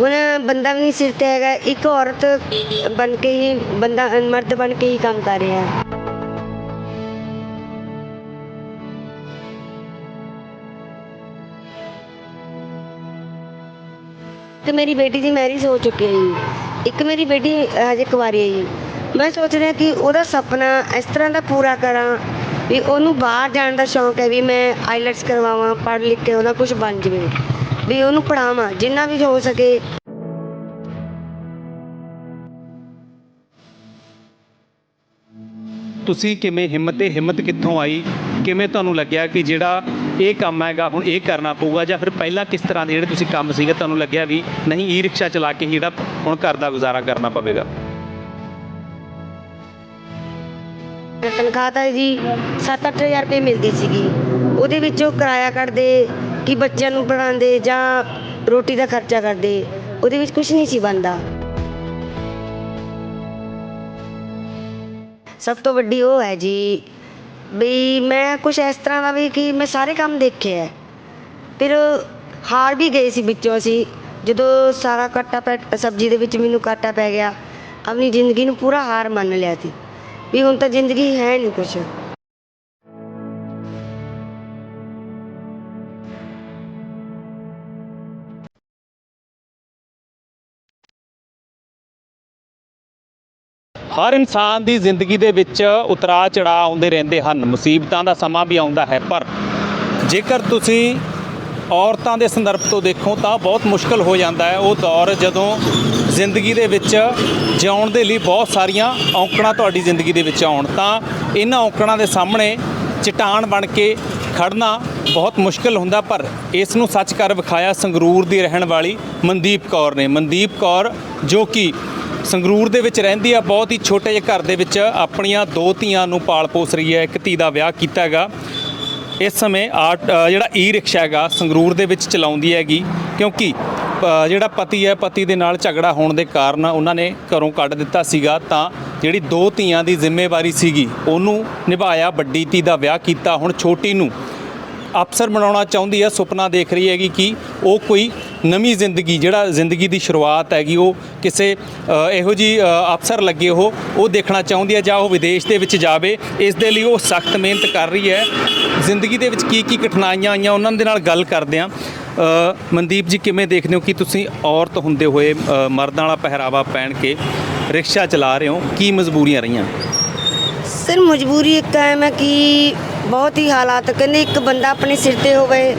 ਹੁਣ ਬੰਦਾ ਵੀ ਨਹੀਂ ਸਿਰ ਤੇ ਹੈਗਾ, ਇੱਕ ਔਰਤ ਬਣ ਕੇ ਹੀ, ਬੰਦਾ ਮਰਦ ਬਣ ਕੇ ਹੀ ਕੰਮ ਕਰ ਰਿਹਾ। ਹੈ ਤੇ ਮੇਰੀ ਬੇਟੀ ਦੀ ਮੈਰਿਜ ਹੋ ਚੁੱਕੀ ਹੈ ਜੀ। ਇੱਕ ਮੇਰੀ ਬੇਟੀ ਹਜੇ ਕੁਵਾਰੀ ਹੈ ਜੀ। ਮੈਂ ਸੋਚ ਰਿਹਾ ਕਿ ਉਹਦਾ ਸੁਪਨਾ ਇਸ ਤਰ੍ਹਾਂ ਦਾ ਪੂਰਾ ਕਰਾਂ ਵੀ ਉਹਨੂੰ ਬਾਹਰ ਜਾਣ ਦਾ ਸ਼ੌਂਕ ਹੈ ਵੀ ਮੈਂ ਆਈਲੈਟਸ ਕਰਵਾਵਾਂ ਪੜ੍ਹ ਲਿਖ ਕੇ ਉਹਦਾ ਕੁਝ ਬਣ ਜਾਵੇ। ਵੀ ਉਹਨੂੰ ਪੜਾਵਾਂ ਜਿੰਨਾ ਵੀ ਹੋ ਸਕੇ। ਤੁਸੀਂ ਕਿਵੇਂ ਹਿੰਮਤ ਤੇ ਹਿੰਮਤ ਕਿੱਥੋਂ ਆਈ? ਕਿਵੇਂ ਤੁਹਾਨੂੰ ਲੱਗਿਆ ਕਿ ਜਿਹੜਾ ਇਹ ਕੰਮ ਹੈਗਾ ਹੁਣ ਇਹ ਕਰਨਾ ਪਊਗਾ ਜਾਂ ਫਿਰ ਪਹਿਲਾਂ ਕਿਸ ਤਰ੍ਹਾਂ ਦੇ ਜਿਹੜੇ ਤੁਸੀਂ ਕੰਮ ਸੀਗੇ ਤੁਹਾਨੂੰ ਲੱਗਿਆ ਵੀ ਨਹੀਂ ਈ ਰਿਕਸ਼ਾ ਚਲਾ ਕੇ ਹੀ ਜਿਹੜਾ ਹੁਣ ਘਰ ਦਾ ਗੁਜ਼ਾਰਾ ਕਰਨਾ ਪਵੇਗਾ? ਤਨਖਾਹ ਤਾਂ ਜੀ 7-8000 ਰੁਪਏ ਮਿਲਦੀ ਸੀਗੀ। ਉਹਦੇ ਵਿੱਚ ਉਹ ਕਿਰਾਇਆ ਕੱਢਦੇ, ਕਿ ਬੱਚਿਆਂ ਨੂੰ ਪੜ੍ਹਾਉਂਦੇ ਜਾਂ ਰੋਟੀ ਦਾ ਖਰਚਾ ਕਰਦੇ, ਉਹਦੇ ਵਿੱਚ ਕੁਛ ਨਹੀਂ ਸੀ ਬਣਦਾ। ਸਭ ਤੋਂ ਵੱਡੀ ਉਹ ਹੈ ਜੀ ਵੀ ਮੈਂ ਕੁਛ ਇਸ ਤਰ੍ਹਾਂ ਦਾ ਵੀ ਕਿ ਮੈਂ ਸਾਰੇ ਕੰਮ ਦੇਖੇ ਹੈ। ਫਿਰ ਹਾਰ ਵੀ ਗਏ ਸੀ ਵਿੱਚੋਂ ਅਸੀਂ, ਜਦੋਂ ਸਾਰਾ ਕੱਟਾ ਪੈ, ਸਬਜ਼ੀ ਦੇ ਵਿੱਚ ਮੈਨੂੰ ਕਾਟਾ ਪੈ ਗਿਆ, ਆਪਣੀ ਜ਼ਿੰਦਗੀ ਨੂੰ ਪੂਰਾ ਹਾਰ ਮੰਨ ਲਿਆ ਸੀ। ਵੀ ਹੁਣ ਤਾਂ ਜ਼ਿੰਦਗੀ ਹੈ ਨਹੀਂ ਕੁਛ। ਹਰ ਇਨਸਾਨ ਦੀ ਜ਼ਿੰਦਗੀ ਦੇ ਵਿੱਚ ਉਤਰਾਅ ਚੜਾਅ ਆਉਂਦੇ ਰਹਿੰਦੇ ਹਨ। ਮੁਸੀਬਤਾਂ ਦਾ ਸਮਾਂ ਵੀ ਆਉਂਦਾ ਹੈ, ਪਰ ਜੇਕਰ ਤੁਸੀਂ ਔਰਤਾਂ ਦੇ ਸੰਦਰਭ ਤੋਂ ਦੇਖੋ ਤਾਂ ਬਹੁਤ ਮੁਸ਼ਕਲ ਹੋ ਜਾਂਦਾ ਹੈ ਉਹ ਦੌਰ ਜਦੋਂ ਜ਼ਿੰਦਗੀ ਦੇ ਵਿੱਚ ਜਿਉਣ ਦੇ ਲਈ ਬਹੁਤ ਸਾਰੀਆਂ ਔਕੜਾਂ ਤੁਹਾਡੀ ਜ਼ਿੰਦਗੀ ਦੇ ਵਿੱਚ ਆਉਣ। ਤਾਂ ਇਹਨਾਂ ਔਕੜਾਂ ਦੇ ਸਾਹਮਣੇ ਚਟਾਨ ਬਣ ਕੇ ਖੜਨਾ ਬਹੁਤ ਮੁਸ਼ਕਲ ਹੁੰਦਾ, ਪਰ ਇਸ ਨੂੰ ਸੱਚ ਕਰ ਵਿਖਾਇਆ ਸੰਗਰੂਰ ਦੀ ਰਹਿਣ ਵਾਲੀ ਮਨਦੀਪ ਕੌਰ ਨੇ। ਮਨਦੀਪ ਕੌਰ ਜੋ ਕਿ ਸੰਗਰੂਰ ਦੇ ਵਿੱਚ ਰਹਿੰਦੀ ਆ, ਬਹੁਤ ਹੀ ਛੋਟੇ ਜਿਹੇ ਘਰ ਦੇ ਵਿੱਚ ਆਪਣੀਆਂ ਦੋ ਧੀਆਂ ਨੂੰ ਪਾਲ ਪੋਸ ਰਹੀ ਹੈ, ਇੱਕ ਧੀ ਦਾ ਵਿਆਹ ਕੀਤਾ ਹੈਗਾ। ਇਸ ਸਮੇਂ ਆਟ ਜਿਹੜਾ ਈ ਰਿਕਸ਼ਾ ਹੈਗਾ, ਸੰਗਰੂਰ ਦੇ ਵਿੱਚ ਚਲਾਉਂਦੀ ਹੈਗੀ, ਕਿਉਂਕਿ ਜਿਹੜਾ ਪਤੀ ਹੈ, ਪਤੀ ਦੇ ਨਾਲ ਝਗੜਾ ਹੋਣ ਦੇ ਕਾਰਨ ਉਹਨਾਂ ਨੇ ਘਰੋਂ ਕੱਢ ਦਿੱਤਾ ਸੀਗਾ, ਤਾਂ ਜਿਹੜੀ ਦੋ ਧੀਆਂ ਦੀ ਜ਼ਿੰਮੇਵਾਰੀ ਸੀਗੀ, ਉਹਨੂੰ ਨਿਭਾਇਆ, ਵੱਡੀ ਧੀ ਦਾ ਵਿਆਹ ਕੀਤਾ। ਹੁਣ ਛੋਟੀ ਨੂੰ ਅਫਸਰ ਬਣਾਉਣਾ ਚਾਹੁੰਦੀ ਹੈ, ਸੁਪਨਾ ਦੇਖ ਰਹੀ ਹੈਗੀ ਕਿ ਉਹ ਕੋਈ ਨਵੀਂ ਜ਼ਿੰਦਗੀ, ਜਿਹੜਾ ਜ਼ਿੰਦਗੀ ਦੀ ਸ਼ੁਰੂਆਤ ਹੈਗੀ, ਉਹ ਕਿਸੇ ਇਹੋ ਜੀ ਅਫਸਰ ਲੱਗੇ ਉਹ ਉਹ ਦੇਖਣਾ ਚਾਹੁੰਦੀ ਹੈ ਜਾਂ ਉਹ ਵਿਦੇਸ਼ ਦੇ ਵਿੱਚ ਜਾਵੇ, ਇਸ ਦੇ ਲਈ ਉਹ ਸਖਤ ਮਿਹਨਤ ਕਰ ਰਹੀ ਹੈ। ਜ਼ਿੰਦਗੀ ਦੇ ਵਿੱਚ ਕੀ ਕੀ ਕਠਿਨਾਈਆਂ ਆਈਆਂ, ਉਹਨਾਂ ਦੇ ਨਾਲ ਗੱਲ ਕਰਦੇ ਹਾਂ। ਮਨਦੀਪ ਜੀ, ਕਿਵੇਂ ਦੇਖਦੇ ਹੋ ਕਿ ਤੁਸੀਂ ਔਰਤ ਹੁੰਦੇ ਹੋਏ ਮਰਦਾਂ ਵਾਲਾ ਪਹਿਰਾਵਾ ਪਹਿਨ ਕੇ ਰਿਕਸ਼ਾ ਚਲਾ ਰਹੇ ਹੋ? ਕੀ ਮਜਬੂਰੀਆਂ ਰਹੀਆਂ? ਸਰ ਮਜਬੂਰੀ ਇੱਕ ਹੈ ਮੈਂ ਕਿ ਬਹੁਤ ਹੀ ਹਾਲਾਤ ਕਹਿੰਦੇ ਇੱਕ ਬੰਦਾ ਆਪਣੇ ਸਿਰ ਤੇ ਹੋਵੇ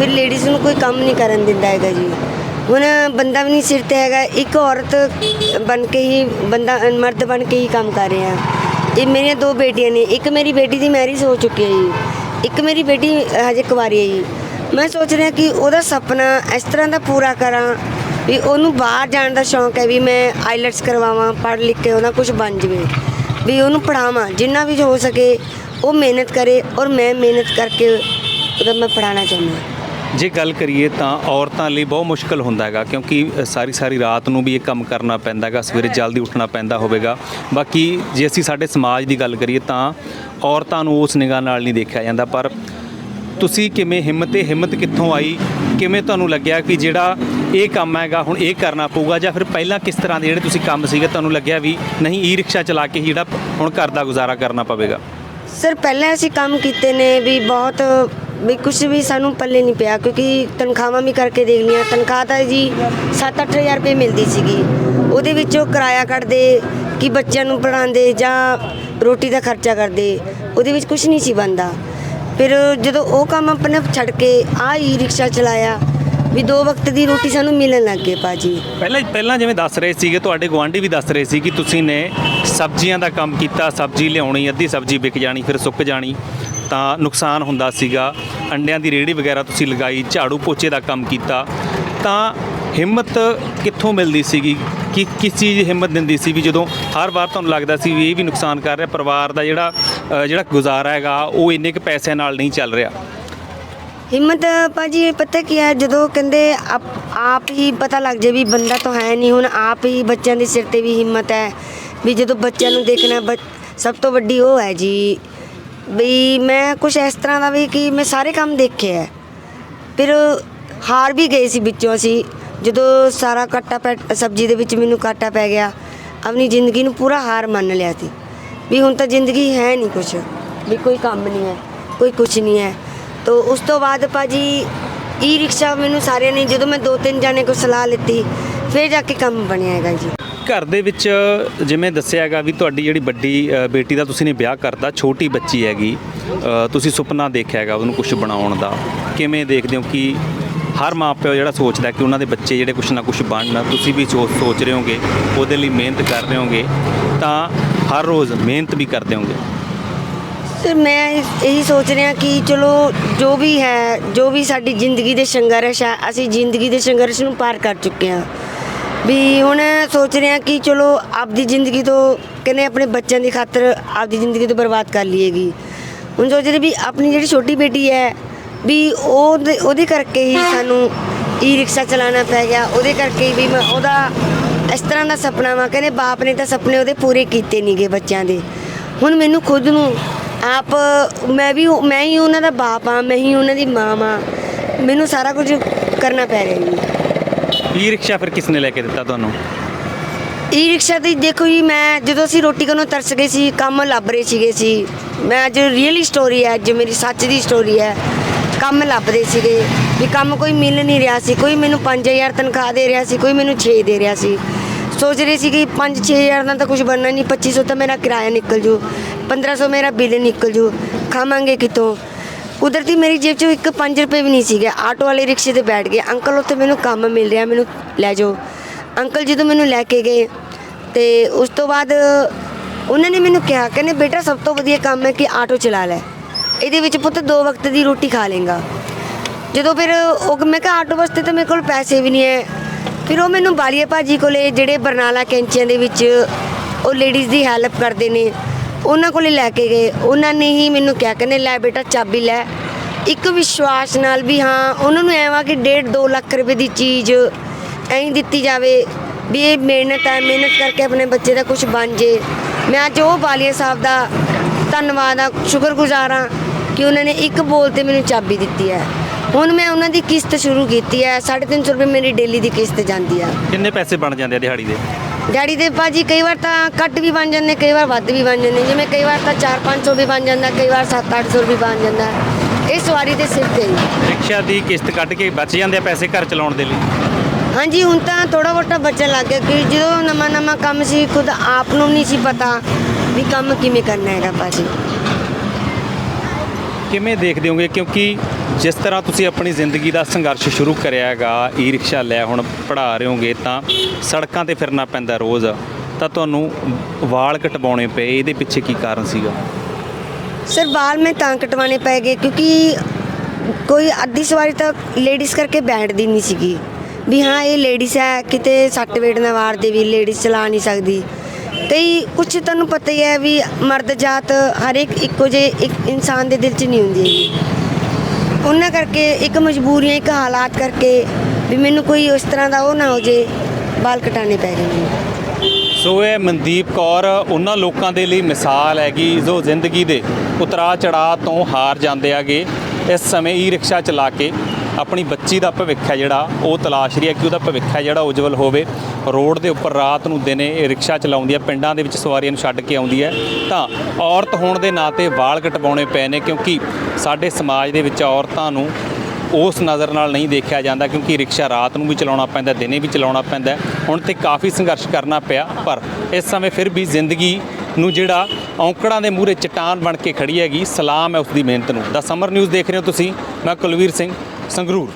ਫਿਰ ਲੇਡੀਜ਼ ਨੂੰ ਕੋਈ ਕੰਮ ਨਹੀਂ ਕਰਨ ਦਿੰਦਾ ਹੈਗਾ ਜੀ। ਹੁਣ ਬੰਦਾ ਵੀ ਨਹੀਂ ਸਿਰ ਤੇ ਹੈਗਾ, ਇੱਕ ਔਰਤ ਬਣ ਕੇ ਹੀ ਬੰਦਾ ਮਰਦ ਬਣ ਕੇ ਹੀ ਕੰਮ ਕਰ ਰਿਹਾ। ਇਹ ਮੇਰੀਆਂ ਦੋ ਬੇਟੀਆਂ ਨੇ, ਇੱਕ ਮੇਰੀ ਬੇਟੀ ਦੀ ਮੈਰਿਜ ਹੋ ਚੁੱਕੀ ਹੈ ਜੀ। ਇੱਕ ਮੇਰੀ ਬੇਟੀ ਹਜੇ ਕੁਆਰੀ ਹੈ ਜੀ। ਮੈਂ ਸੋਚ ਰਿਹਾ ਕਿ ਉਹਦਾ ਸੁਪਨਾ ਇਸ ਤਰ੍ਹਾਂ ਦਾ ਪੂਰਾ ਕਰਾਂ ਵੀ ਉਹਨੂੰ ਬਾਹਰ ਜਾਣ ਦਾ ਸ਼ੌਂਕ ਹੈ ਵੀ ਮੈਂ ਆਈਲੈਟਸ ਕਰਵਾਵਾਂ, ਪੜ੍ਹ ਲਿਖ ਕੇ ਉਹਦਾ ਕੁਝ ਬਣ ਜਾਵੇ। ਵੀ ਉਹਨੂੰ ਪੜਾਵਾਂ ਜਿੰਨਾ ਵੀ ਹੋ ਸਕੇ ਉਹ ਮਿਹਨਤ ਕਰੇ ਔਰ ਮੈਂ ਮਿਹਨਤ ਕਰਕੇ ਉਹਦਾ ਮੈਂ ਪੜਾਉਣਾ ਚਾਹੁੰਦਾ ਜੇ ਗੱਲ ਕਰੀਏ ਤਾਂ ਔਰਤਾਂ ਲਈ ਬਹੁਤ ਮੁਸ਼ਕਲ ਹੁੰਦਾ ਹੈਗਾ, ਕਿਉਂਕਿ ਸਾਰੀ ਸਾਰੀ ਰਾਤ ਨੂੰ ਵੀ ਇਹ ਕੰਮ ਕਰਨਾ ਪੈਂਦਾ ਹੈਗਾ, ਸਵੇਰੇ ਜਲਦੀ ਉੱਠਣਾ ਪੈਂਦਾ ਹੋਵੇਗਾ। ਬਾਕੀ ਜੇ ਅਸੀਂ ਸਾਡੇ ਸਮਾਜ ਦੀ ਗੱਲ ਕਰੀਏ ਤਾਂ ਔਰਤਾਂ ਨੂੰ ਉਸ ਨਿਗਾਹ ਨਾਲ ਨਹੀਂ ਦੇਖਿਆ ਜਾਂਦਾ, ਪਰ ਤੁਸੀਂ ਕਿਵੇਂ ਹਿੰਮਤ ਤੇ ਹਿੰਮਤ ਕਿੱਥੋਂ ਆਈ? ਕਿਵੇਂ ਤੁਹਾਨੂੰ ਲੱਗਿਆ ਕਿ ਜਿਹੜਾ ਇਹ ਕੰਮ ਹੈਗਾ, ਹੁਣ ਇਹ ਕਰਨਾ ਪਊਗਾ, ਜਾਂ ਫਿਰ ਪਹਿਲਾਂ ਕਿਸ ਤਰ੍ਹਾਂ ਦੇ ਜਿਹੜੇ ਤੁਸੀਂ ਕੰਮ ਸੀਗੇ, ਤੁਹਾਨੂੰ ਲੱਗਿਆ ਵੀ ਨਹੀਂ ਈ ਰਿਕਸ਼ਾ ਚਲਾ ਕੇ ਹੀ ਜਿਹੜਾ ਹੁਣ ਘਰ ਦਾ ਗੁਜ਼ਾਰਾ ਕਰਨਾ ਪਵੇਗਾ? ਸਰ, ਪਹਿਲਾਂ ਅਸੀਂ ਕੰਮ ਕੀਤੇ ਨੇ ਵੀ ਬਹੁਤ ਵੀ ਕੁਝ ਵੀ ਸਾਨੂੰ ਪੱਲੇ ਨਹੀਂ ਪਿਆ, ਕਿਉਂਕਿ ਤਨਖਾਹਾਂ ਵੀ ਕਰਕੇ ਦੇਖ ਲਈਆਂ। ਤਨਖਾਹ ਤਾਂ ਜੀ 7-8000 ਰੁਪਏ ਮਿਲਦੀ ਸੀਗੀ। ਉਹਦੇ ਵਿੱਚੋਂ ਕਿਰਾਇਆ ਕੱਢਦੇ ਕਿ ਬੱਚਿਆਂ ਨੂੰ ਪੜਾਉਂਦੇ ਜਾਂ ਰੋਟੀ ਦਾ ਖਰਚਾ ਕਰਦੇ, ਉਹਦੇ ਵਿੱਚ ਕੁਝ ਨਹੀਂ ਸੀ ਬਣਦਾ। ਫਿਰ ਜਦੋਂ ਉਹ ਕੰਮ ਆਪਣਾ ਛੱਡ ਕੇ ਆ ਈ ਰਿਕਸ਼ਾ ਚਲਾਇਆ, ਵੀ ਦੋ ਵਕਤ ਦੀ ਰੋਟੀ ਸਾਨੂੰ ਮਿਲਣ ਲੱਗ ਗਈ ਪਾਜੀ ਪਹਿਲਾਂ ਪਹਿਲਾਂ ਜਿਵੇਂ ਦੱਸ ਰਹੇ ਸੀਗੇ, ਤੁਹਾਡੇ ਗੁਆਂਢੀ ਵੀ ਦੱਸ ਰਹੇ ਸੀ ਕਿ ਤੁਸੀਂ ਨੇ ਸਬਜ਼ੀਆਂ ਦਾ ਕੰਮ ਕੀਤਾ, ਸਬਜ਼ੀ ਲਿਆਉਣੀ, ਅੱਧੀ ਸਬਜ਼ੀ ਵਿਕ ਜਾਣੀ, ਫਿਰ ਸੁੱਕ ਜਾਣੀ। ਤਾਂ ਨੁਕਸਾਨ ਹੁੰਦਾ ਸੀਗਾ। ਅੰਡਿਆਂ ਦੀ ਰੇਹੜੀ ਵਗੈਰਾ ਤੁਸੀਂ ਲਗਾਈ, ਝਾੜੂ ਪੋਚੇ ਦਾ ਕੰਮ ਕੀਤਾ। ਤਾਂ ਹਿੰਮਤ ਕਿੱਥੋਂ ਮਿਲਦੀ ਸੀਗੀ? ਕਿ ਕਿਸ ਚੀਜ਼ ਦੀ ਹਿੰਮਤ ਦਿੰਦੀ ਸੀ ਵੀ ਜਦੋਂ ਹਰ ਵਾਰ ਤੁਹਾਨੂੰ ਲੱਗਦਾ ਸੀ ਵੀ ਇਹ ਵੀ ਨੁਕਸਾਨ ਕਰ ਰਿਹਾ, ਪਰਿਵਾਰ ਦਾ ਜਿਹੜਾ ਜਿਹੜਾ ਗੁਜ਼ਾਰਾ ਹੈਗਾ, ਉਹ ਇੰਨੇ ਕੁ ਪੈਸਿਆਂ ਨਾਲ ਨਹੀਂ ਚੱਲ ਰਿਹਾ? ਹਿੰਮਤ ਭਾਜੀ ਇਹ ਪਤਾ ਕੀ ਹੈ? ਜਦੋਂ ਕਹਿੰਦੇ ਆਪ- ਆਪ ਹੀ ਪਤਾ ਲੱਗ ਜੇ ਵੀ ਬੰਦਾ ਤਾਂ ਹੈ ਨਹੀਂ, ਹੁਣ ਆਪ ਹੀ ਬੱਚਿਆਂ ਦੇ ਸਿਰ ਤੇ ਵੀ ਹਿੰਮਤ ਹੈ। ਵੀ ਜਦੋਂ ਬੱਚਿਆਂ ਨੂੰ ਦੇਖਣਾ, ਬੱਚ- ਸਭ ਤੋਂ ਵੱਡੀ ਉਹ ਹੈ ਜੀ ਵੀ ਮੈਂ ਕੁਝ ਇਸ ਤਰ੍ਹਾਂ ਦਾ ਵੀ ਕਿ ਮੈਂ ਸਾਰੇ ਕੰਮ ਦੇਖੇ ਹੈ ਫਿਰ ਹਾਰ ਵੀ ਗਏ ਸੀ ਵਿੱਚੋਂ ਅਸੀਂ। ਜਦੋਂ ਸਾਰਾ ਕੱਟਾ ਪੈ, ਸਬਜ਼ੀ ਦੇ ਵਿੱਚ ਮੈਨੂੰ ਕਾਟਾ ਪੈ ਗਿਆ, ਆਪਣੀ ਜ਼ਿੰਦਗੀ ਨੂੰ ਪੂਰਾ ਹਾਰ ਮੰਨ ਲਿਆ ਸੀ। ਵੀ ਹੁਣ ਤਾਂ ਜ਼ਿੰਦਗੀ ਹੈ ਨਹੀਂ ਕੁਛ। ਵੀ ਕੋਈ ਕੰਮ ਨਹੀਂ ਹੈ, ਕੋਈ ਕੁਛ ਨਹੀਂ ਹੈ। ਤੋ ਉਸ ਤੋਂ ਬਾਅਦ ਭਾਜੀ ਈ ਰਿਕਸ਼ਾ ਮੈਨੂੰ ਸਾਰਿਆਂ ਨੇ, ਜਦੋਂ ਮੈਂ ਦੋ ਤਿੰਨ ਜਾਣੇ ਕੋਲ ਸਲਾਹ ਲਿੱਤੀ, ਫਿਰ ਜਾ ਕੇ ਕੰਮ ਬਣਿਆ ਹੈਗਾ ਜੀ। ਘਰ ਦੇ ਵਿੱਚ ਜਿਵੇਂ ਦੱਸਿਆ ਹੈਗਾ ਵੀ ਤੁਹਾਡੀ ਜਿਹੜੀ ਵੱਡੀ ਬੇਟੀ ਦਾ ਤੁਸੀਂ ਨੇ ਵਿਆਹ ਕਰਤਾ, ਛੋਟੀ ਬੱਚੀ ਹੈਗੀ ਤੁਸੀਂ ਸੁਪਨਾ ਦੇਖਿਆ ਹੈਗਾ ਉਹਨੂੰ ਕੁਝ ਬਣਾਉਣ ਦਾ। ਕਿਵੇਂ ਦੇਖਦੇ ਹੋ ਕਿ ਹਰ ਮਾਪਿਓ ਜਿਹੜਾ ਸੋਚਦਾ ਕਿ ਉਹਨਾਂ ਦੇ ਬੱਚੇ ਜਿਹੜੇ ਕੁਝ ਨਾ ਕੁਝ ਬਣਨ, ਤੁਸੀਂ ਵੀ ਸੋਚ ਸੋਚ ਰਹੇ ਹੋਗੇ, ਉਹਦੇ ਲਈ ਮਿਹਨਤ ਕਰ ਰਹੇ ਹੋਗੇ, ਤਾਂ ਹਰ ਰੋਜ਼ ਮਿਹਨਤ ਵੀ ਕਰਦੇ ਹੋਗੇ? ਸਰ ਮੈਂ ਇਹੀ ਸੋਚ ਰਿਹਾ ਕਿ ਚਲੋ ਜੋ ਵੀ ਹੈ, ਜੋ ਵੀ ਸਾਡੀ ਜ਼ਿੰਦਗੀ ਦੇ ਸੰਘਰਸ਼ ਹੈ, ਅਸੀਂ ਜ਼ਿੰਦਗੀ ਦੇ ਸੰਘਰਸ਼ ਨੂੰ ਪਾਰ ਕਰ ਚੁੱਕੇ ਹਾਂ। ਵੀ ਹੁਣ ਸੋਚ ਰਹੇ ਹਾਂ ਕਿ ਚਲੋ ਆਪਦੀ ਜ਼ਿੰਦਗੀ ਤੋਂ ਕਹਿੰਦੇ ਆਪਣੇ ਬੱਚਿਆਂ ਦੀ ਖਾਤਰ ਆਪਦੀ ਜ਼ਿੰਦਗੀ ਤੋਂ ਬਰਬਾਦ ਕਰ ਲਈਏਗੀ ਹੁਣ ਸੋਚ ਰਹੇ ਵੀ ਆਪਣੀ ਜਿਹੜੀ ਛੋਟੀ ਬੇਟੀ ਹੈ, ਵੀ ਉਹਦੇ ਉਹਦੇ ਕਰਕੇ ਹੀ ਸਾਨੂੰ ਈ ਰਿਕਸ਼ਾ ਚਲਾਉਣਾ ਪੈ ਗਿਆ। ਉਹਦੇ ਕਰਕੇ ਵੀ ਮੈਂ ਉਹਦਾ ਇਸ ਤਰ੍ਹਾਂ ਦਾ ਸੁਪਨਾ ਵਾ, ਕਹਿੰਦੇ ਬਾਪ ਨੇ ਤਾਂ ਸੁਪਨੇ ਉਹਦੇ ਪੂਰੇ ਕੀਤੇ ਨਹੀਂਗੇ ਬੱਚਿਆਂ ਦੇ। ਹੁਣ ਮੈਨੂੰ ਖੁਦ ਨੂੰ ਆਪ, ਮੈਂ ਵੀ ਮੈਂ ਹੀ ਉਹਨਾਂ ਦਾ ਬਾਪ ਆ ਮੈਂ ਹੀ ਉਹਨਾਂ ਦੀ ਮਾਂ ਆ ਮੈਨੂੰ ਸਾਰਾ ਕੁਝ ਕਰਨਾ ਪੈ ਰਿਹਾ ਜੀ। ਈ ਰਿਕਸ਼ਾ ਫਿਰ ਕਿਸ ਨੇ ਲੈ ਕੇ ਦਿੱਤਾ ਤੁਹਾਨੂੰ? ਈ ਰਿਕਸ਼ਾ ਦੀ ਦੇਖੋ ਜੀ, ਮੈਂ ਜਦੋਂ ਅਸੀਂ ਰੋਟੀ ਖਾਣੋਂ ਤਰਸ ਗਏ ਸੀ, ਕੰਮ ਲੱਭ ਰਹੇ ਸੀਗੇ ਸੀ। ਮੈਂ ਅੱਜ ਰੀਅਲੀ ਸਟੋਰੀ ਹੈ, ਅੱਜ ਮੇਰੀ ਸੱਚ ਦੀ ਸਟੋਰੀ ਹੈ। ਕੰਮ ਲੱਭ ਰਹੇ ਸੀਗੇ। ਵੀ ਕੰਮ ਕੋਈ ਮਿਲ ਨਹੀਂ ਰਿਹਾ ਸੀ, ਕੋਈ ਮੈਨੂੰ 5000 ਤਨਖਾਹ ਦੇ ਰਿਹਾ ਸੀ, ਕੋਈ ਮੈਨੂੰ 6 ਦੇ ਰਿਹਾ ਸੀ। ਸੋਚ ਰਹੀ ਸੀ ਕਿ 5-6000 ਨਾਲ ਤਾਂ ਕੁਝ ਬਣਨਾ ਨਹੀਂ 2500 ਤਾਂ ਮੇਰਾ ਕਿਰਾਇਆ ਨਿਕਲ ਜੂ 1500 ਮੇਰਾ ਬਿੱਲ ਨਿਕਲ ਜੂ। ਖਾਵਾਂਗੇ ਕਿਤੋਂ? ਕੁਦਰਤੀ ਮੇਰੀ ਜੇਬ 'ਚੋਂ ਇੱਕ 5 ਰੁਪਏ ਵੀ ਨਹੀਂ ਸੀਗੇ। ਆਟੋ ਵਾਲੇ ਰਿਕਸ਼ੇ ਤੇ ਬੈਠ ਗਏ। ਅੰਕਲ, ਉੱਥੇ ਮੈਨੂੰ ਕੰਮ ਮਿਲ ਰਿਹਾ, ਮੈਨੂੰ ਲੈ ਜਾਓ। ਅੰਕਲ ਜਦੋਂ ਮੈਨੂੰ ਲੈ ਕੇ ਗਏ ਤੇ ਉਸ ਤੋਂ ਬਾਅਦ ਉਹਨਾਂ ਨੇ ਮੈਨੂੰ ਕਿਹਾ, ਕਹਿੰਦੇ, ਬੇਟਾ, ਸਭ ਤੋਂ ਵਧੀਆ ਕੰਮ ਹੈ ਕਿ ਆਟੋ ਚਲਾ ਲੈ। ਇਹਦੇ ਵਿੱਚ ਪੁੱਤ ਦੋ ਵਕਤ ਦੀ ਰੋਟੀ ਖਾ ਲੇਗਾ ਜਦੋਂ ਫਿਰ ਉਹ ਮੈਂ ਕਿਹਾ, ਆਟੋ ਵਾਸਤੇ ਤਾਂ ਮੇਰੇ ਕੋਲ ਪੈਸੇ ਵੀ ਨਹੀਂ ਹੈ। ਫਿਰ ਉਹ ਮੈਨੂੰ ਬਾਲੀਏ ਭਾਜੀ ਕੋਲੇ, ਜਿਹੜੇ ਬਰਨਾਲਾ ਕੈਂਚੀਆਂ ਦੇ ਵਿੱਚ ਉਹ ਲੇਡੀਜ਼ ਦੀ ਹੈਲਪ ਕਰਦੇ ਨੇ। ਉਹਨਾਂ ਕੋਲੇ ਲੈ ਕੇ ਗਏ। ਉਹਨਾਂ ਨੇ ਹੀ ਮੈਨੂੰ ਕਿਹਾ, ਕਹਿੰਦੇ, ਲੈ ਬੇਟਾ, ਚਾਬੀ ਲੈ। ਇੱਕ ਵਿਸ਼ਵਾਸ ਨਾਲ ਵੀ, ਹਾਂ, ਉਹਨਾਂ ਨੂੰ ਐਵੇਂ ਕਿ 1.5 2 ਲੱਖ ਰੁਪਏ ਦੀ ਚੀਜ਼ ਐਂ ਦਿੱਤੀ ਜਾਵੇ ਵੀ ਇਹ ਮਿਹਨਤ ਹੈ। ਮਿਹਨਤ ਕਰਕੇ ਆਪਣੇ ਬੱਚੇ ਦਾ ਕੁਝ ਬਣ ਜੇ। ਮੈਂ ਅੱਜ ਉਹ ਬਾਲੀਆ ਸਾਹਿਬ ਦਾ ਧੰਨਵਾਦ ਆ, ਸ਼ੁਕਰਗੁਜ਼ਾਰ ਹਾਂ ਕਿ ਉਹਨਾਂ ਨੇ ਇੱਕ ਬੋਲ ਤੇ ਮੈਨੂੰ ਚਾਬੀ ਦਿੱਤੀ ਹੈ। ਹੁਣ ਮੈਂ ਉਹਨਾਂ ਦੀ ਕਿਸ਼ਤ ਸ਼ੁਰੂ ਕੀਤੀ ਹੈ। 350 ਰੁਪਏ ਮੇਰੀ ਡੇਲੀ ਦੀ ਕਿਸ਼ਤ ਜਾਂਦੀ ਆ। ਕਿੰਨੇ ਪੈਸੇ ਬਣ ਜਾਂਦੇ ਆ ਦਿਹਾੜੀ ਦੇ? ਡੈਡੀ ਦੇ ਭਾਜੀ ਕਈ ਵਾਰ ਤਾਂ ਘੱਟ ਵੀ ਬਣ ਜਾਂਦੇ ਕਈ ਵਾਰ ਵੱਧ ਵੀ ਬਣ ਜਾਂਦੇ। ਜਿਵੇਂ ਕਈ ਵਾਰ ਤਾਂ 4-500 ਵੀ ਬਣ ਜਾਂਦਾ ਕਈ ਵਾਰ 7-800 ਵੀ ਬਣ ਜਾਂਦਾ। ਇਹ ਸਵਾਰੀ ਦੇ ਸਿਰ ਤੇ ਹੀ। ਰਿਕਸ਼ਾ ਦੀ ਕਿਸ਼ਤ ਕੱਢ ਕੇ ਬਚ ਜਾਂਦੇ ਆ ਪੈਸੇ ਘਰ ਚਲਾਉਣ ਦੇ ਲਈ? ਹਾਂਜੀ ਹੁਣ ਤਾਂ ਥੋੜਾ ਬਹੁਤਾ ਬਚਣ ਲੱਗ ਗਿਆ ਕਿ ਜਦੋਂ ਨਵਾਂ ਨਵਾਂ ਕੰਮ ਸੀ ਖੁਦ ਆਪ ਨੂੰ ਨਹੀਂ ਸੀ ਪਤਾ ਵੀ ਕੰਮ ਕਿਵੇਂ ਕਰਨਾ ਹੈਗਾ ਭਾਜੀ। ਕਿਵੇਂ ਦੇਖਦੇ ਹੋਗੇ? ਕਿਉਂਕਿ ਜਿਸ ਤਰ੍ਹਾਂ ਤੁਸੀਂ ਆਪਣੀ ਜ਼ਿੰਦਗੀ ਦਾ ਸੰਘਰਸ਼ ਸ਼ੁਰੂ ਕਰਿਆ ਹੈਗਾ ਈ ਰਿਕਸ਼ਾ ਲਿਆ ਹੁਣ ਪੜ੍ਹਾ ਰਹੇ ਹੋਗੇ, ਤਾਂ ਸੜਕਾਂ ਤੇ ਫਿਰਨਾ ਪੈਂਦਾ ਰੋਜ਼। ਤਾਂ ਤੁਹਾਨੂੰ ਵਾਲ ਕਟਵਾਉਣੇ ਪਏ, ਇਹਦੇ ਪਿੱਛੇ ਕੀ ਕਾਰਨ ਸੀਗਾ? ਸਰ, ਵਾਲ ਮੈਂ ਤਾਂ ਕਟਵਾਣੇ ਪੈ ਗਏ, ਕਿਉਂਕਿ ਕੋਈ ਅੱਧੀ ਸਵਾਰੀ ਤਾਂ ਲੇਡੀਜ਼ ਕਰਕੇ ਬੈਠਦੀ ਨਹੀਂ ਸੀਗੀ। ਵੀ ਹਾਂ, ਇਹ ਲੇਡੀਜ਼ ਹੈ, ਕਿਤੇ ਸੱਟ ਵੇਟ ਨਾ ਵਾਰ ਦੇ ਵੀ ਲੇਡੀਜ਼ ਚਲਾ ਨਹੀਂ ਸਕਦੀ। ਕਈ ਕੁਝ ਤੁਹਾਨੂੰ ਪਤਾ ਹੀ ਹੈ ਵੀ ਮਰਦ ਜਾਤ ਹਰ ਇੱਕ ਇੱਕੋ ਜੇ ਇੱਕ ਇਨਸਾਨ ਦੇ ਦਿਲ 'ਚ ਨਹੀਂ ਹੁੰਦੀ ਹੈਗੀ। ਉਹਨਾਂ ਕਰਕੇ ਇੱਕ ਮਜਬੂਰੀਆਂ, ਇੱਕ ਹਾਲਾਤ ਕਰਕੇ ਵੀ ਮੈਨੂੰ ਕੋਈ ਉਸ ਤਰ੍ਹਾਂ ਦਾ ਉਹ ਨਾ ਹੋ ਜੇ, ਬਾਲ ਕਟਾਣੇ ਪੈ ਗਏ ਮੈਨੂੰ ਸੋ ਇਹ ਮਨਦੀਪ ਕੌਰ, ਉਹਨਾਂ ਲੋਕਾਂ ਦੇ ਲਈ ਮਿਸਾਲ ਹੈਗੀ ਜੋ ਜ਼ਿੰਦਗੀ ਦੇ ਉਤਰਾ ਚੜਾ ਤੋਂ ਹਾਰ ਜਾਂਦੇ ਆਗੇ ਇਸ ਸਮੇਂ ਈ ਰਿਕਸ਼ਾ ਚਲਾ ਕੇ ਆਪਣੀ ਬੱਚੀ ਦਾ ਭਵਿੱਖ ਹੈ ਜਿਹੜਾ, ਉਹ ਤਲਾਸ਼ ਰਹੀ ਹੈ ਕਿ ਉਹਦਾ ਭਵਿੱਖ ਹੈ ਜਿਹੜਾ ਉਜਵਲ ਹੋਵੇ। ਰੋਡ ਦੇ ਉੱਪਰ ਰਾਤ ਨੂੰ ਦਿਨੇ ਇਹ ਰਿਕਸ਼ਾ ਚਲਾਉਂਦੀ ਹੈ, ਪਿੰਡਾਂ ਦੇ ਵਿੱਚ ਸਵਾਰੀਆਂ ਨੂੰ ਛੱਡ ਕੇ ਆਉਂਦੀ ਹੈ। ਤਾਂ ਔਰਤ ਹੋਣ ਦੇ ਨਾਤੇ ਵਾਲ ਕਟਵਾਉਣੇ ਪਏ ਨੇ, ਕਿਉਂਕਿ ਸਾਡੇ ਸਮਾਜ ਦੇ ਵਿੱਚ ਔਰਤਾਂ ਨੂੰ ਉਸ ਨਜ਼ਰ ਨਾਲ ਨਹੀਂ ਦੇਖਿਆ ਜਾਂਦਾ, ਕਿਉਂਕਿ ਰਿਕਸ਼ਾ ਰਾਤ ਨੂੰ ਵੀ ਚਲਾਉਣਾ ਪੈਂਦਾ, ਦਿਨੇ ਵੀ ਚਲਾਉਣਾ ਪੈਂਦਾ। ਹੁਣ ਤੇ ਕਾਫੀ ਸੰਘਰਸ਼ ਕਰਨਾ ਪਿਆ, ਪਰ ਇਸ ਸਮੇਂ ਫਿਰ ਵੀ ਜ਼ਿੰਦਗੀ ਨੂੰ ਜਿਹੜਾ ਔਂਕੜਾਂ ਦੇ ਮੂਹਰੇ ਚਟਾਨ ਬਣ ਕੇ ਖੜੀ ਹੈਗੀ, ਸਲਾਮ ਹੈ ਉਸ ਦੀ ਮਿਹਨਤ ਨੂੰ। ਦਾ ਸਮਰ ਨਿਊਜ਼ ਦੇਖ ਰਹੇ ਹੋ ਤੁਸੀਂ, ਮੈਂ ਕੁਲਵੀਰ ਸਿੰਘ। ਸੰਗਰੂਰ